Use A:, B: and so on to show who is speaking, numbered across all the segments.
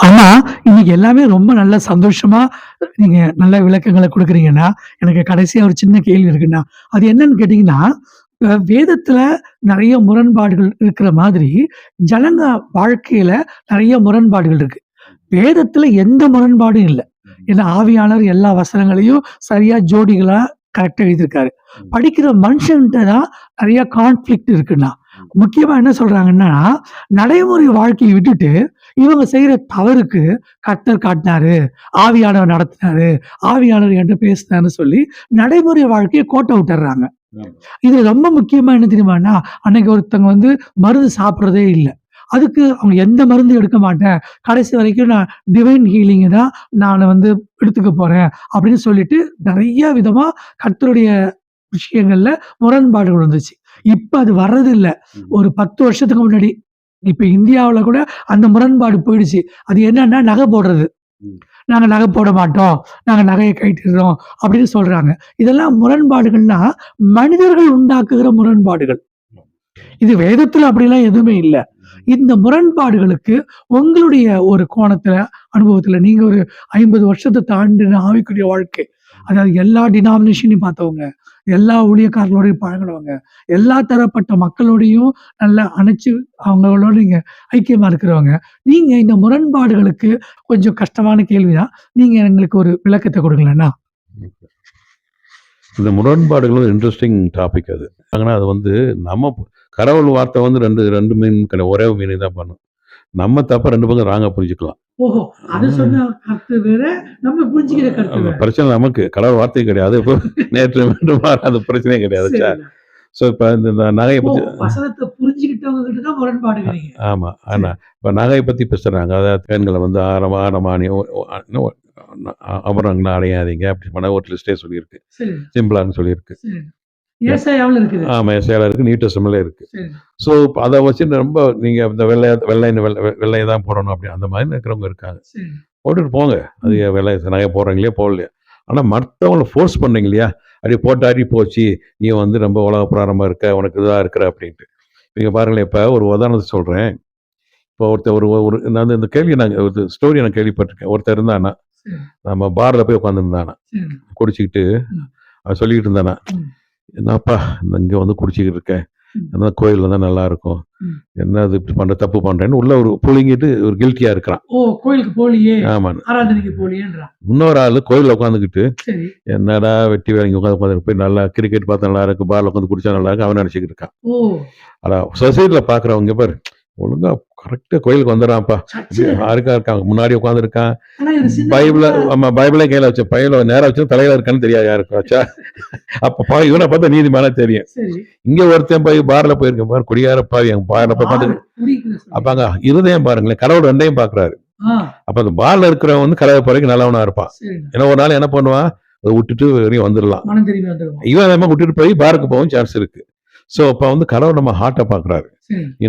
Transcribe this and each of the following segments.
A: ஆனா, இன்னைக்கு எல்லாமே ரொம்ப நல்ல சந்தோஷமா நீங்க நல்ல விளக்கங்கள குடுக்குறீங்கன்னா, எனக்கு கடைசியா ஒரு சின்ன கேள்வி இருக்குண்ணா. அது என்னன்னு கேட்டீங்கன்னா, வேதத்துல நெறைய முரண்பாடுகள் இருக்கிற மாதிரி, ஜனங்க வாழ்க்கையில நெறைய முரண்பாடுகள் இருக்கு. வேதத்துல எந்த முரண்பாடும் இல்ல. ஏன்னா, ஆவியானவர் எல்லா வசனங்களையும் சரியா ஜோடிகளா கரெக்ட்டா எழுதியிருக்காரு. படிக்கிற மனுஷன்ட்ட தான் நெறைய கான்ஃப்ளிக்ட் இருக்குண்ணா. முக்கியமா என்ன சொல்றாங்கன்னா, நடைமுறை வாழ்க்கைய விட்டுட்டு, இவங்க செய்ற தவறுக்கு கர்த்தர் காட்டினாரு, ஆவியானவர் நடத்தினாரு, ஆவியானவர் என்ட்ட பேசினாருன்னு சொல்லி, நடைமுறை வாழ்க்கைய கோட்ட விட்டுர்றாங்க.
B: ஆமா.
A: இதுல ரொம்ப முக்கியமா என்ன தெரியுமாண்ணா? அன்னைக்கு ஒருத்தவங்க வந்து மருந்து சாப்பிடுறதே இல்ல. அதுக்கு அவங்க எந்த மருந்தும் எடுக்க மாட்டேன். கடைசி வரைக்கும் நான் டிவைன் ஹீலிங்க தான் நானு வந்து எடுத்துக்க போறேன். அப்படின்னு சொல்லிட்டு, நெறைய விதமா கர்த்தருடைய விஷயங்கள்ல முரண்பாடுகள் வந்துச்சு. இப்ப அது வர்றதில்ல. ஒரு 10 வருஷத்துக்கு முன்னாடி. இப்ப இந்தியாவுல கூட அந்த முரண்பாடு போயிடுச்சு. அது என்னன்னா நகை போடுறது.
B: ம்.
A: நாங்க நகை போட மாட்டோம். நாங்க நகைய கழட்டிடுறோம். அப்படின்னு சொல்றாங்க. இதெல்லாம் முரண்பாடுகள்னா, மனிதர்கள் உண்டாக்குகிற முரண்பாடுகள். இது வேதத்துல அப்படிலாம் எதுவுமே இல்ல. இந்த முரண்பாடுகளுக்கு உங்களுடைய ஒரு கோணத்துல, அனுபவத்துல நீங்க ஒரு 50 வருஷத்த தாண்டின ஆவிக்குரிய வாழ்க்கை. அதாவது எல்லா டினாமினேஷனையும் பார்த்தவங்க, எல்லா ஊழியக்காரர்களோடையும் பழகினவங்க எல்லா தரப்பட்ட மக்களோடையும் நல்லா அணைச்சு அவங்களோட நீங்க ஐக்கியமா இருக்கிறவங்க. நீங்க இந்த முரண்பாடுகளுக்கு கொஞ்சம் கஷ்டமான கேள்விதான் நீங்கள் நீங்க எங்களுக்கு ஒரு விளக்கத்தை குடுங்களேண்ணா.
B: இந்த முரண்பாடுகள் இன்ட்ரெஸ்டிங் டாபிக் அது. ஆனால் அது வந்து நம்ம கடவுள் வார்த்தை வந்து 2 2 மீன் ஒரே மீனை தான் பண்ணும். நம்ம தப்ப 2 பக்கம் ராங்கா புரிஞ்சுக்கலாம். அந்த. பிரச்சனை நமக்கு. கடவுள் வார்த்தை கிடையாது. இப்போ நேற்று மீண்டும் மாறாத பிரச்சனையே கிடையாது.
A: சரிண்ணா.
B: ஸோ இப்ப இந்த நகைய! பத்தி
A: வசனத்த புரிஞ்சுக்கிட்டவங்க கிட்ட தான் முரண்பாடுங்கிறீங்க.
B: ஆமா. ஆனா, இப்ப நகைய பத்தி பேசுறாங்க. அதாவது பெண்கள வந்து ஆரம் ஆரமானி ஒ ஒ இன்னும் ஆபரணங்கள அடையாதீங்க. அப்படி பண்ண ஒரு லிஸ்டே சொல்லியிருக்கு. சிம்பிளான்னு சொல்லியிருக்கு.
A: ஏசாயாவுல இருக்குது.
B: ஆமா. எஸ்ஐயால இருக்கு. நியூ டெஸ்டமென்ட்ல இருக்கு.
A: சரிண்ணா.
B: ஸோ அத வச்சு ரொம்ப நீங்க இந்த வெள்ளை வெள்ளைன்னு வெள்ள வெள்ளைய தான் போடணும் அப்படி அந்த மாதிரி இருக்கிறவங்க இருக்காங்க. போட்டுட்டு போங்க. அது. வெள்ளை நகை போடுறீங்களோ போடலையோ. ஆனா மத்தவங்கள ஃபோர்ஸ் பண்றீங்க இல்லையா? அப்படி போட்டாடி போச்சு. நீ வந்து ரொம்ப உலக பிரகாரமா இருக்க. உனக்கு இதா இருக்கிற அப்படின்ட்டு. நீங்க பாருங்களேன், இப்ப ஒரு உதாரணத்துக்கு சொல்றேன். இப்போ ஒருத்தர் ஒரு ஒரு நான் இந்த கேள்விய நான் ஒரு ஸ்டோரி நான் கேள்விப்பட்டுருக்கேன். ஒருத்தன் இருந்தானா. நம்ம பார்ல போய் உட்கார்ந்திருந்தானாம்.
A: சரிண்ணா.
B: குடிச்சுக்கிட்டு சொல்லிக்கிட்டு இருந்தானா. "என்னப்பா இங்க வந்து குடிச்சுக்கிட்டு இருக்கேன். அதான் கோயில்ல தான் நல்லா இருக்கும். என்ன இது இப்படி பண்ற தப்பு பண்றேன்னு" உள்ள ஒரு புழுங்கிட்டு ஒரு கில்ட்டியா இருக்கிறான்.
A: ஓ! கோயிலுக்கு போலியே.
B: ஆமா.
A: ஆராதனைக்கு போலியேன்றான்.
B: இன்னொரு ஆளு கோயில்ல உட்கார்ந்துகிட்டு,
A: சரி.
B: என்னடா வெட்டி வேலைக்கு உட்கார்ந்து உட்கார்ந்து போய் நல்லா கிரிக்கெட் பார்த்தா நல்லா இருக்கு. பார்ல உட்கார்ந்து குடிச்சா நல்லா இருக்கு. அவன் நினைச்சுக்கிட்டு இருக்கான்.
A: ஓ!
B: அதான் சொசைட்டில பார்க்குறவங்க பாரு, ஒழுங்கா கரெக்ட்டா கோயிலுக்கு வந்துடுறான்ப்பா. யாருக்கா இருக்காங்க. முன்னாடி
A: சின்ன
B: பைபிள ஆமா பைபிளே கையில வச்ச பையில நேரா வச்சா தலையில இருக்கான்னு தெரியாது யாருக்கு வச்சா. அப்ப பா இவன பார்த்தா நீதிமானா தெரியும். இங்க ஒருத்தன் போய் பார்ல போயிருக்கான் பாரு குடியார பாவி அங்க பார்ல போய்
A: பாரு,
B: பார்த்து
A: குடிக்கிற
B: அப்ப
A: சொல்லி.
B: அங்க இருதயம் பாருங்களேன். கடவுள் 2யும் பார்க்குறாரு.
A: ஆ.
B: அப்ப அந்த பார்ல இருக்கிறவன் வந்து கடவுள் பிறகு நல்லவனா இருப்பான். ஏன்னா ஒரு நாள் என்ன பண்ணுவான்? அத விட்டுட்டு
A: திரும்பி வந்துருவான்.
B: இவன் விட்டுட்டு போய் பாருக்கு போகவும் சான்ஸ் இருக்கு. ஸோ அப்ப வந்து கடவுள் நம்ம ஹார்ட்ட பார்க்குறாரு.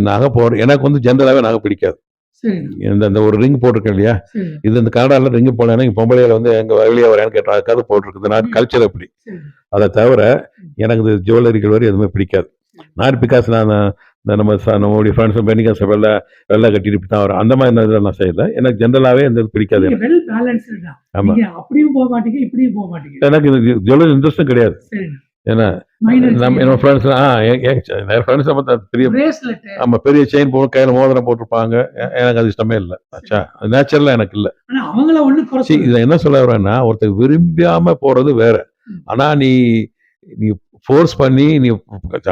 B: நகை போடு எனக்கு வந்து ஜென்ரலாவே நகை பிடிக்காது. இந்த இந்த ஒரு ரிங் போட்டிருக்கேன் இல்லையா? இது இந்த கனடால ரிங் போடலன்னா இங்க பொம்பளையில வந்து எங்க வெளிய வரேன்னு கேட்டா அதுக்காக போட்டிருக்கு. இந்த நாட்டு
A: ம்.
B: கல்ச்சர் அப்படி.
A: சரிண்ணா.
B: அத தவிர எனக்கு இந்த ஜுவல்லரிகள் வரை எதுவுமே பிடிக்காது. நாட் பிகாஸ் நான் இந்த நம்ம நம்மளுடைய ஃப்ரெண்ட்ஸ் பெண்ணிகாச வெள்ள வெள்ள கட்டிட்டு தான் வரும். அந்த மாதிரி நான் இதெல்லாம் நான் செய்யல. எனக்கு ஜென்ரலாவே இந்த பிடிக்காது எனக்கு.
A: வெல் பேலன்ஸ்டுண்ணா.
B: ஆமா.
A: நீங்க அப்படியும் போக மாட்டீங்க, இப்படியும் போக மாட்டீங்க.
B: எனக்கு இது ஜுவல்லரி இன்ட்ரெஸ்ட்டும் கிடையாது. ஏன்னா நம்ம ஃப்ரெண்ட்ஸ் ஆ நிறைய ஃப்ரெண்ட்ஸ் பெரிய. ஆமா பெரிய செயின் போட்டு கையில மோதிரம் போட்டிருப்பாங்க. எனக்கு அது இஷ்டமே இல்ல. ஆச்சா நேச்சுரலா எனக்கு இல்ல. இத என்ன சொல்ல வரேன்னா, ஒருத்தர் விரும்பாம போறது வேற. ஆனா நீ நீ ஃபோர்ஸ் பண்ணி நீ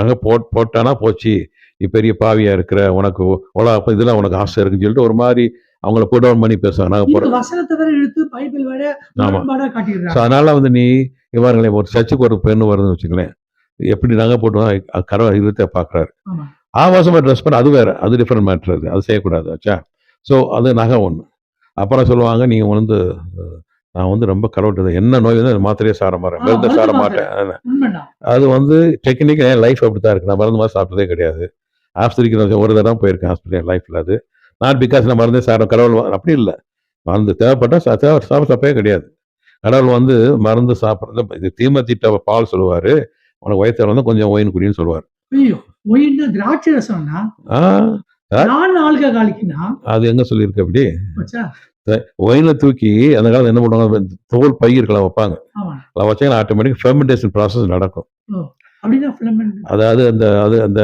B: அங்க போட் போட்டானா போச்சு. நீ பெரிய பாவியா இருக்கிற. உனக்கு உலக இதெல்லாம் உனக்கு ஆசை இருக்குன்னு சொல்லிட்டு ஒரு மாரி அவங்கள புட் டவுன் பண்ணி பேசுவாங்க. நாங்க
A: இந்த
B: போறோம்.
A: வசனத்தை வேற இழுத்து பைபிள் வேற
B: ஆமா.
A: முரண்பாடா
B: ஸோ. அதனால வந்து நீ பாருங்களேன் ஒரு சர்ச்சுக்கு ஒரு பெண் வருதுன்னு வச்சுக்கங்களேன். எப்படி நகை போட்டு கடவுள் இருதயத்த பார்க்குறாரு.
A: ஆமா.
B: ஆபாசமா ட்ரெஸ் பண்ண அது வேற. அது டிஃபரெண்ட் மேட்டர் அது. அது செய்யக்கூடாது. ஆச்சா. ஸோ அது நகை ஒண்ணு. அப்புறம் சொல்லுவாங்க நீங்க வந்து நான் வந்து ரொம்ப கடவுள்ட்ட என்ன நோய் வந்து மாத்திரையே மாட்டேன்.
A: ஆ,
B: மருந்து
A: மாத்திரை.
B: மாட்டேன். அது வந்து டெக்னிக்கா என் லைஃப் அப்படித்தான் இருக்கு. நான் மருந்து மாத்திரை சாப்பிட்டதே கிடையாது. ஆஸ்பத்திரிக்கு ஒரு தடவ போயிருக்கேன் ஹாஸ்பிட்டல் என் லைஃப்ல அது. நாட் பிகாஸ் நான் மருந்தே சாப்பிட கடவுள் அப்படி இல்ல. மருந்து தேவைப்பட்டா சா தேவை சாப்பிட தப்பே கிடையாது. கடவுள் வந்து மருந்து சாப்பிடுறது இது தீமை தீட்ட பால் சொல்லுவாரு. உனக்கு வயித்துல வந்து கொஞ்சம் ஒயின் குடின்னு சொல்லுவாரு.
A: திராட்சை ரசம்னா?
B: அது எங்க சொல்லியிருக்கு அப்படி? ஒயினை தூக்கி அந்த காலத்துல என்ன பண்ணுவாங்க? தோல் பயிர்களை வைப்பாங்க. அதை வச்சாங்கன்னா ஆட்டோமேட்டிக் ஃபெர்மெண்டேஷன் ப்ராசஸ் நடக்கும். அதாவது அந்த அது அந்த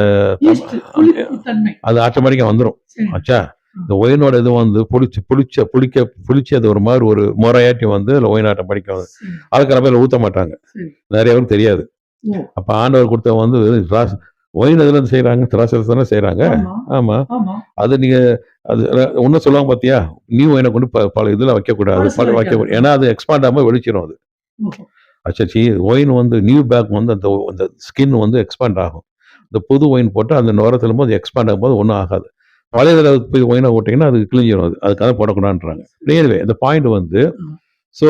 B: அது ஆட்டோமேட்டிக்கா வந்துடும்
A: சரி.
B: ஆச்சா இந்த ஒயினோட இது வந்து புளிச்சு புளிச்ச புளிக்க புளிச்சது ஒரு மாதிரி ஒரு முறையாட்டி வந்து அதில் ஒயின் ஆட்டோமேட்டிக்காக வந்து அதுக்கு பேர் ஊற்ற மாட்டாங்க. நிறைய பேருக்கு தெரியாது. அப்ப ஆண்டவர் கொடுத்த வந்து ஒயின் எதுல இருந்து செய்யறாங்க திராட்சை தானே செய்யறாங்க
A: ஆமா.
B: அது நீங்க அது ஒன்னும் சொல்லுவாங்க பாத்தியா? நியூ ஒயினை கொண்டு பல இதுல வைக்க கூடாது
A: பழசுல
B: பல வைக்க. ஏன்னா அது எக்ஸ்பாண்ட் ஆகாம வெளிச்சிடும் அது. அச்சாச்சி ஒயின் வந்து நியூ பேக் வந்து அந்த அந்த ஸ்கின் வந்து எக்ஸ்பாண்ட் ஆகும். இந்த புது ஒயின் போட்டு அந்த நுரத்துல போது எக்ஸ்பாண்ட் ஆகும்போது ஒன்றும் ஆகாது. பழைய இதில் போய் ஒயினை போட்டிங்கன்னா அது கிழிஞ்சிடும் அது அதுக்காக போடக்கூடாதுன்றாங்க. நேர்வே இந்த பாயிண்ட் வந்து. ஸோ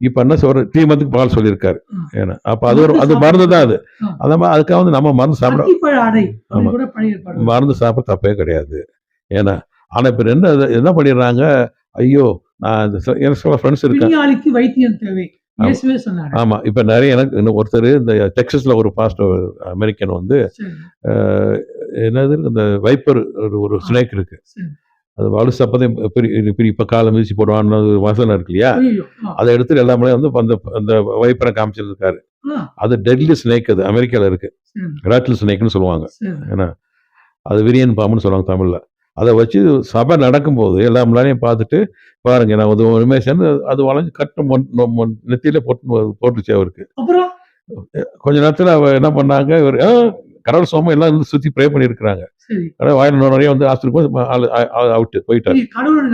B: இப்போ என்ன சொல்ற த்ரீ மந்த்துக்கு பால் சொல்லியிருக்காரு. ஏன்னா அப்போ அது ஒரு அது
A: மருந்து
B: தான் அது. அந்த மாதிரி அதுக்காக வந்து நம்ம மருந்து சாப்பிட
A: அத்திப்பழ அடை அப்படி
B: ஆமா.
A: கூட பழைய ஏற்பாடு
B: மருந்து சாப்பிட தப்பே கிடையாது. ஏன்னா ஆனா இப்ப என்ன என்ன பண்ணிடுறாங்க? ஐயோ நான் எனக்கு சில ஃப்ரெண்ட்ஸ் இருக்காங்க.
A: பிணியாளிக்கு வைத்தியம் தேவை.
B: ஆமா. இப்ப நிறைய எனக்கு இன்னும் ஒருத்தர் இந்த டெக்ஸஸ்ல ஒரு பாஸ்டர் அமெரிக்கன் வந்து என்னது? இந்த வைப்பர் ஒரு- ஒரு ஸ்னேக் இருக்கு. அது வலுசப்பதே பெரிய பெரிய இப்ப காலை மிதிச்சு போடுவான்னு வசனம் இருக்கு இல்லையா. அதை எடுத்து எல்லாமே வந்து அந்த அந்த வைப்பரை காமிச்சிருக்காரு. அது டெட்லி ஸ்னேக் அது அமெரிக்கால இருக்கு. ராட்டில் ஸ்னேக்னு சொல்லுவாங்க. ஏன்னா அது விரியன் பாம்புன்னு சொல்லுவாங்க தமிழ்ல. அதை வச்சு சபை நடக்கும்போது எல்லா முன்னாடியும் பார்த்துட்டு பாருங்க நான் அது ஒருமே சேர்ந்து அது வளைஞ்சு கட்டு நெத்தியில போட்டு போட்டுச்சு அவருக்கு. கொஞ்ச நேரத்துல அவ என்ன பண்ணாங்க இவர் "ஆ, கடவுள் சோமம் எல்லாம் இருந்து சுத்தி ப்ரே பண்ணியிருக்கிறாங்க கடவுள் வாயில் நிறைய வந்து ஆஸ்திரிக்கும் அவுட்டு போயிட்டார்.
A: கடவுளோட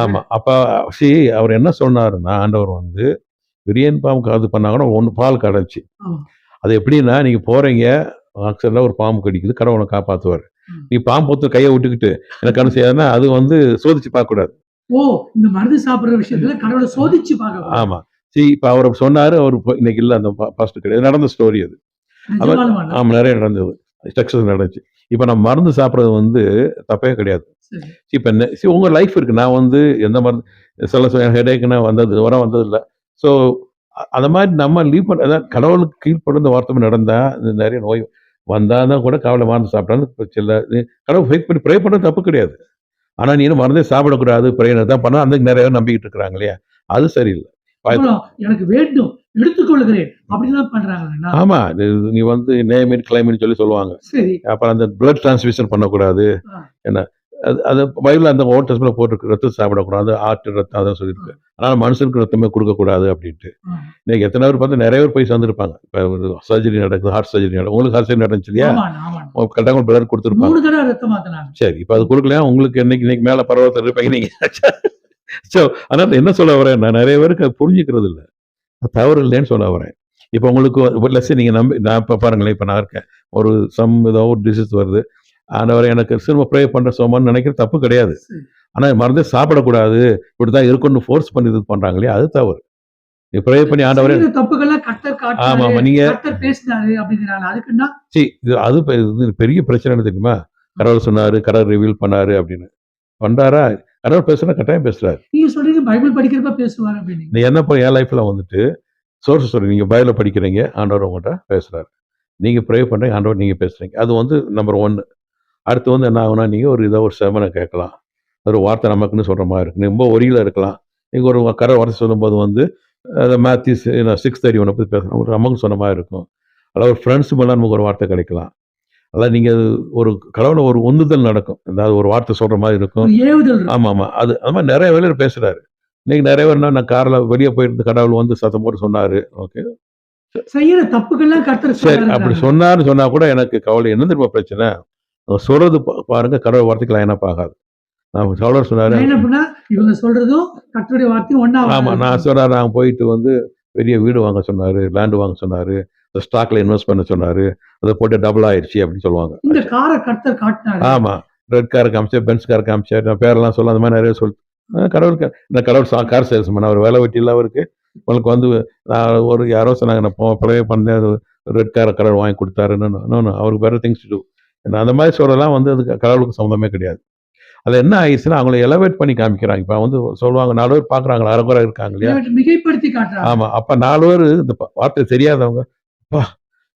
B: ஆமா. அப்ப சி அவர் என்ன சொன்னாருன்னா ஆண்டவர் வந்து விரியன் பாம்பு காது பண்ணாங்கன்னா ஒன்று பால் கடைச்சி. அது எப்படின்னா நீங்க போறீங்க ஆக்சிடென்ட்ல ஒரு பாம்பு கடிக்குது கடவுளை காப்பாத்துவார்.
A: ம்.
B: நீ பாம்பு கையை விட்டுக்கிட்டு எனக்கு என்ன செய்யாதுன்னா அது வந்து சோதிச்சு பார்க்க கூடாது
A: ஓ இந்த மருந்து சாப்பிடுற விஷயத்துல கடவுளை சோதிச்சு பார்க்க
B: ஆமா. சரி இப்ப அவர் சொன்னாரு அவர் இன்னைக்கு இல்ல அந்த ஃபர்ஸ்ட் கிடையாது. நடந்த ஸ்டோரி அது? ஆமா நிறைய நடந்தது. ஸ்ட்ரக்சர் நடந்துச்சு. இப்ப நம்ம மருந்து சாப்பிடுறது வந்து தப்பே கிடையாது.
A: சரி.
B: இப்ப என்ன see, உங்க லைஃப் இருக்கு. நான் வந்து எந்த மருந்து சில ஹெடேக்னா வந்தது வர வந்தது இல்லை. ஸோ அந்த மாதிரி நம்ம லீவ் பண்ண அதாவது கடவுளுக்கு கீழ்ப்படுந்த வார்த்தை நடந்தா இது நிறைய நோய் வந்தாதான் கூட கவலை பிரச்சனை இல்லை இது கடவுள் ஃபேக் பண்ணி ப்ரே பண்ணுறது தப்பு கிடையாது. ஆனா நீ மருந்தே சாப்பிடக்கூடாது ப்ரே தான் பண்ணா அந்த நிறைய நம்பிக்கிட்டு இருக்கிறாங்க இல்லையா? அது சரியில்லை.
A: எனக்கு வேண்டும் எடுத்துக்கொள்கிறேன் அப்படிதான் பண்றாங்கன்னா
B: ஆமா நீ வந்து நேமின் கிளைமின்னு சொல்லி சொல்லுவாங்க.
A: சரி.
B: அப்புறம் அந்த பிளட் டிரான்ஸ்மிஷன் பண்ணக்கூடாது. என்ன? அது அது பைபிள் அந்த ஓல்ட் டெஸ்ட்ல போட்டிருக்கு ரத்தம் சாப்பிடக்கூடாது ஆட்டு ரத்தம் அதான் சொல்லியிருக்கு. அதனால மனுஷனுக்கு ரத்தமே கொடுக்கக்கூடாது அப்படின்ட்டு. இன்னைக்கு எத்தனை பேர் பார்த்து நிறைய பேர் போய் சேர்ந்துருப்பாங்க. இப்போ ஒரு சர்ஜரி நடக்குது ஹார்ட் சர்ஜரி நடக்குது. உங்களுக்கு ஹார்ட் சர்ஜரி நடந்துச்சு இல்லையா? கரெக்டாக உங்களுக்கு பிளட் கொடுத்துருப்பாங்க. சரி இப்போ அது கொடுக்கலையா? உங்களுக்கு இன்னைக்கு இன்னைக்கு மேலே பரவத்தில் இருப்பீங்க நீங்க. ஸோ அதனால என்ன சொல்ல வரேன் நான் நிறைய பேருக்கு புரிஞ்சுக்கிறது இல்லை. தவறு இல்லைன்னு சொல்ல வரேன். இப்போ உங்களுக்கு லட்சம் நீங்கள் நம்பி நான் இப்போ பாருங்களேன் இப்போ நான் இருக்கேன். ஒரு சம் ஏதோ ஒரு டிசீஸ் வருது. ஆண்டவரை எனக்கு சினிமா ப்ரே பண்ணுற சோமான்னு நினைக்கிறது தப்பு கிடையாது. ஆனால் மருந்தே சாப்பிடக்கூடாது. இப்படி தான் இருக்குன்னு ஃபோர்ஸ் பண்ணி இது பண்ணுறாங்க இல்லையா அது தவறு. நீ ப்ரே பண்ணி ஆண்டவரே ஆமா ஆமா நீங்க சி இது அது பெரிய பிரச்சனை தெரியுமா? கடவுள் சொன்னாரு கடவுள் ரிவீல் பண்ணாரு அப்படின்னு. பண்றாரா? கடவுள் பேசுனா கட்டாயம் பேசுறாரு.
A: நீங்க சொல்றீங்க பைபிள் படிக்கிறப்ப பேசுவார் அப்படின்னு.
B: நீ என்ன பண்ண என் லைஃப்ல வந்துட்டு சோர்ஸ் சொல்லி நீங்க பைபிள படிக்கிறீங்க ஆண்டவர் உங்கள்கிட்ட பேசுறாரு. நீங்க ப்ரே பண்றீங்க ஆண்டவர் நீங்க பேசுறீங்க. அது வந்து நம்பர் ஒன்னு அடுத்து வந்து என்ன ஆகுனா நீங்க ஒரு இதை ஒரு செவனை கேட்கலாம். ஒரு வார்த்தை நமக்குன்னு சொல்ற மாதிரி இருக்கு. ரொம்ப ஒரியில இருக்கலாம். நீங்க ஒரு கரை வார்த்தை சொல்லும்போது வந்து மேத்யூஸ் சிக்ஸ் தேர்ட்டி ஒன்று பற்றி பேசணும். ஒரு நமக்கு சொன்ன மாதிரி இருக்கும். அல்ல ஒரு ஃப்ரெண்ட்ஸ் மேலே நமக்கு ஒரு வார்த்தை கிடைக்கலாம். அல்ல நீங்க ஒரு கடவுளை ஒரு உந்துதல் நடக்கும். அதாவது ஒரு வார்த்தை சொல்ற மாதிரி இருக்கும்.
A: ஒரு ஏவுதல் இருக்கு.
B: ஆமா ஆமா. அது அது மாதிரி நிறைய பேர் பேசுறாரு. இன்னைக்கு நிறைய பேர் நான் கார்ல வெளியே போயிருந்து கடவுள் வந்து சத்தம் போட்டு சொன்னாரு. ஓகே
A: செய்யற தப்புக்கெல்லாம் கர்த்தர்
B: சரி அப்படி சொன்னாருன்னு சொன்னா கூட எனக்கு கவலை. என்ன தெரியுமா பிரச்சனை? அவர் சொல்றது பாருங்க கடவுள் வார்த்தைக்கு லைனா பார்க்காது நான் சோழர் சொன்னாரு.
A: இவங்க சொல்றதும் கர்த்தருடைய வார்த்தையும் ஒண்ணா
B: ஆமா
A: வராது.
B: நான் சொன்னார் நான் போயிட்டு வந்து பெரிய வீடு வாங்க சொன்னாரு லேண்ட் வாங்க சொன்னாரு ஸ்டாக்ல இன்வெஸ்ட் பண்ண சொன்னாரு அதை போட்டு டபுள் ஆயிடுச்சு அப்படின்னு சொல்லுவாங்க.
A: இந்த காரை கர்த்தர் காட்டினாரு.
B: ஆமா ரெட் கார் காமிச்சா பென்ஸ் கார் காமிச்சா நான் பேரெல்லாம் சொல்ல அந்த மாதிரி நிறைய சொல் கடவுள் இந்த கடவுள் சா கார் சேல்ஸ்மேன் அவர் வேலை வெட்டி இல்லை அவருக்கு உங்களுக்கு வந்து நான் ஒரு யாரோ சொன்னாங்க நான் போ ப்ளே பண்ணேன் ரெட் கார் கடவுள் வாங்கி கொடுத்தாருன்னு அவருக்கு வேற திங்ஸ் டு அந்த மாதிரி சொல்லலாம் வந்து அது கடவுளுக்கு சம்மந்தமே கிடையாது. அது என்ன ஆயிடுச்சுன்னா அவங்கள எலவேட் பண்ணி காமிக்கிறாங்க. இப்போ வந்து சொல்லுவாங்க நாலு பேர் பார்க்குறாங்களா அரைக்குறை இருக்காங்க இல்லையா?
A: மிகைப்படுத்தி காட்டுறாங்க.
B: ஆமா. அப்ப நாலு பேர் இந்த வார்த்தை தெரியாதவங்க அப்பா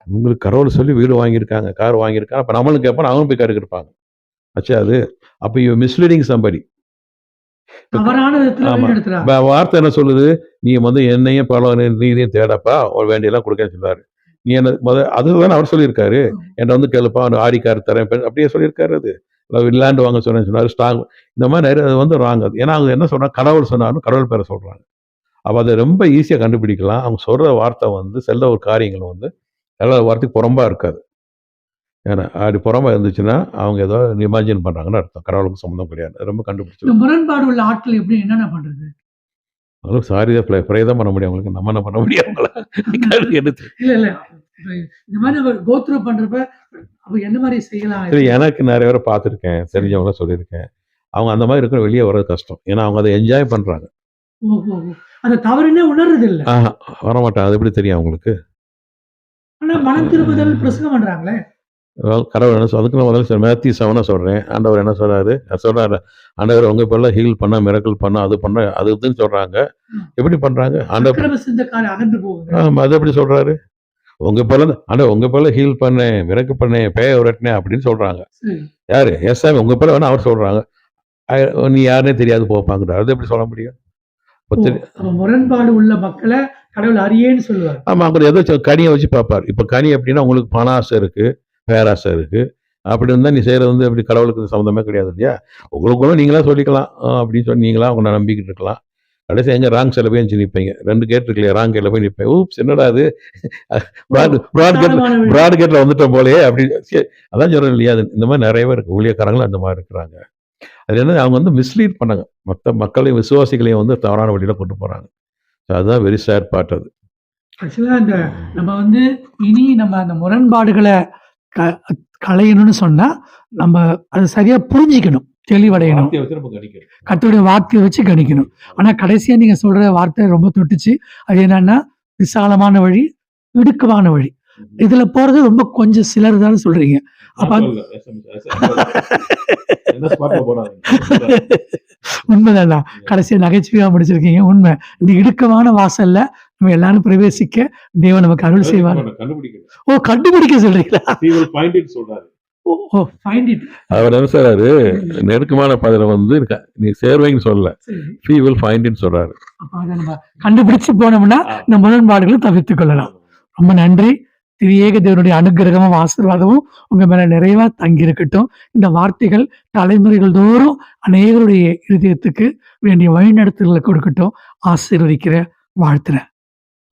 B: உங்களுக்கு கடவுள் சொல்லி வீடு வாங்கியிருக்காங்க கார் வாங்கியிருக்காங்க. அப்ப நம்மளும் கேட்போம் அவங்களும் போய் கருக்கு இருப்பாங்க. ஆச்சா அது? அப்போ யூ மிஸ்லீடிங் சம்படி வார்த்தை என்ன சொல்லுது? நீ வந்து என்னையும் பல நீரையும் தேடப்பா ஒரு வேண்டியெல்லாம் கொடுக்கன்னு சொல்றாரு நீ என்ன முத அதுதான் அவர் சொல்லியிருக்காரு. என்கிட்ட வந்து கேளுப்பா ஆடி கார் தரேன் அப்படியே சொல்லியிருக்காரு அது. லேண்ட் வாங்க சொன்னேன்னு சொன்னாரு ஸ்டாக் இந்த மாதிரி நிறைய அது வந்து ராங் அது ஏன்னா அவங்க என்ன சொல்றாங்க கடவுள் சொன்னாலும் கடவுள் பேரை சொல்றாங்க. அப்போ அதை ரொம்ப ஈஸியாக கண்டுபிடிக்கலாம். அவங்க சொல்ற வார்த்தை வந்து செல்ல ஒரு காரியங்கள் வந்து எல்லா வார்த்தைக்கு புறம்பா இருக்காது. ஏன்னா அப்படி புறம்பா இருந்துச்சுன்னா அவங்க ஏதோ இமேஜின் பண்றாங்கன்னு அர்த்தம். கடவுளுக்கு சம்மந்தம் கிடையாது. ரொம்ப
A: இந்த
B: கண்டுபிடிச்சிடும்
A: முரண்பாடு உள்ள ஆட்கள் எப்படி என்னென்ன பண்றது?
B: அவங்களுக்கு சாரி தான் ப்ரே தான் பண்ண முடியும் அவங்களுக்கு. நம்ம என்ன பண்ண முடியும் அவங்கள? எடுத்து
A: இல்ல இல்ல. இந்த மாதிரி கோத்ரூ பண்றப்ப அப்ப என்ன மாதிரி செய்யலாம்?
B: சரி எனக்கு நிறைய பேரை பார்த்துருக்கேன் தெரிஞ்சவங்கள சொல்லியிருக்கேன். அவங்க அந்த மாதிரி இருக்கிற வெளியே வர்றது கஷ்டம். ஏன்னா அவங்க அதை என்ஜாய் பண்றாங்க.
A: ஓ, ஓ, ஓ. அந்த தவறுனே உணர்றது இல்ல.
B: வரமாட்டாங்க அது எப்படி தெரியும் அவங்களுக்கு?
A: ஆனா மனம் திரும்புதல் பிரசங்கம் பண்றாங்களே.
B: அதாவது கடவுள் என்ன அதுக்கு நான் முதல்ல மேத்தி செவனை சொல்றேன். ஆண்டவர் என்ன சொல்றாரு? சொல்றாரு ஆண்டவர் உங்க இப்பெல்லாம் ஹீல் பண்ண மிரக்கல் பண்ண அது பண்ண அது இதுன்னு சொல்றாங்க. எப்படி பண்றாங்க? ஆண்டவர் அது எப்படி சொல்றாரு? உங்க பேர்ல ஆண்டவர் உங்க பேர்ல ஹீல் பண்ணேன் மிரக்கு பண்ணேன் பேய உரட்டினேன் அப்படின்னு சொல்றாங்க.
A: சரி.
B: யாரு? எஸ் சாமி உங்க பேர்ல வேணா அவர் சொல்றாங்க. அஹ் நீ யாருனே தெரியாது போப்பாங்கிறார் அது எப்படி சொல்ல முடியும்?
A: முரண்பாடு உள்ள மக்களை கடவுள் அறியேன்னு சொல்லுவார்.
B: ஆமா அங்க ஏதோ கனியை வச்சு பார்ப்பார். இப்ப கனி எப்படின்னா உங்களுக்கு பண ஆசை இருக்கு. பேராசை இருக்கு. அப்படி இருந்தா நீ செய்யறது வந்து அப்படி கடவுளுக்கு சம்மந்தமே கிடையாது இல்லையா? உங்களுக்குள்ள நீங்களா சொல்லிக்கலாம். அப்படின்னு சொல்லி நீங்களா உங்களை நம்பிக்கிட்டு இருக்கலாம். கடைசி எங்க ராங் சில போய் எஞ்சி நிற்பீங்க ரெண்டு கேட் இருக்கு ராங் கேட்ல போய் நிற்பேன் ஊப்ஸ் என்னடா அது? ப்ராட் ப்ராட் கேட்ல. ப்ராட் கேட்ல வந்துட்டோம் போலயே அப்படி அதான் சொல்றேன் இல்லையா? அது இந்த மாதிரி நிறைய பேர் இருக்கு. ஊழியக்காரங்களும் அந்த மாதிரி இருக்கிறாங்க. அது என்ன அவங்க வந்து மிஸ்லீட் பண்ணாங்க. மற்ற மக்களையும் விசுவாசிகளையும் வந்து தவறான வழியில கொண்டு போறாங்க. So அதுதான் வெரி சேட் பார்ட் அது.
A: ஆக்சுவலா இந்த நம்ம வந்து இனி நம்ம அந்த முரண்பாடுகளை க- களையணும்னு சொன்னா நம்ம அதை சரியா புரிஞ்சிக்கணும் தெளிவடையணும். கர்த்தருடைய வார்த்தையை வச்சு கணிக்கணும். ஆனா கடைசியா நீங்க சொல்ற வார்த்தை ரொம்ப தொட்டுச்சு. அது என்னன்னா விசாலமான வழி இடுக்கமான வழி. இதுல போறது ரொம்ப கொஞ்சம் சிலர் தான் சொல்றீங்க. அப்ப. உண்மைதான். கடைசியா நகைச்சுவையா முடிச்சிருக்கீங்க. உண்மை. இந்த இடுக்கமான வாசல்ல நம்ம எல்லாரும் பிரவேசிக்க தேவன் நமக்கு அருள் செய்வார். ஓ கண்டுபிடிக்க சொல்றீங்களா?
B: He will find it சொல்றாரு.
A: ஓ ஓ ஃபைண்ட் இட்
B: அவர் என்ன சொல்றாரு? நெருக்கமான பாதையில வந்து இருக்க நீ சேர்வைன்னு சொல்லல will find it சொல்றாரு.
A: கண்டுபிடிச்சு போனோம்னா இந்த முரண்பாடுகளை தவிர்த்துக் கொள்ளலாம். ரொம்ப நன்றி. திரியேக தேவனுடைய அனுகிரகமும் ஆசீர்வாதமும் உங்க மேல நிறைவா தங்கி இருக்கட்டும் இந்த வார்த்தைகள் தலைமுறைகள் தோறும் அநேகருடைய இருதயத்துக்கு வேண்டிய வழிநடத்தல்களை கொடுக்கட்டும். ஆசீர்வதிக்கிற வாழ்த்துறேன்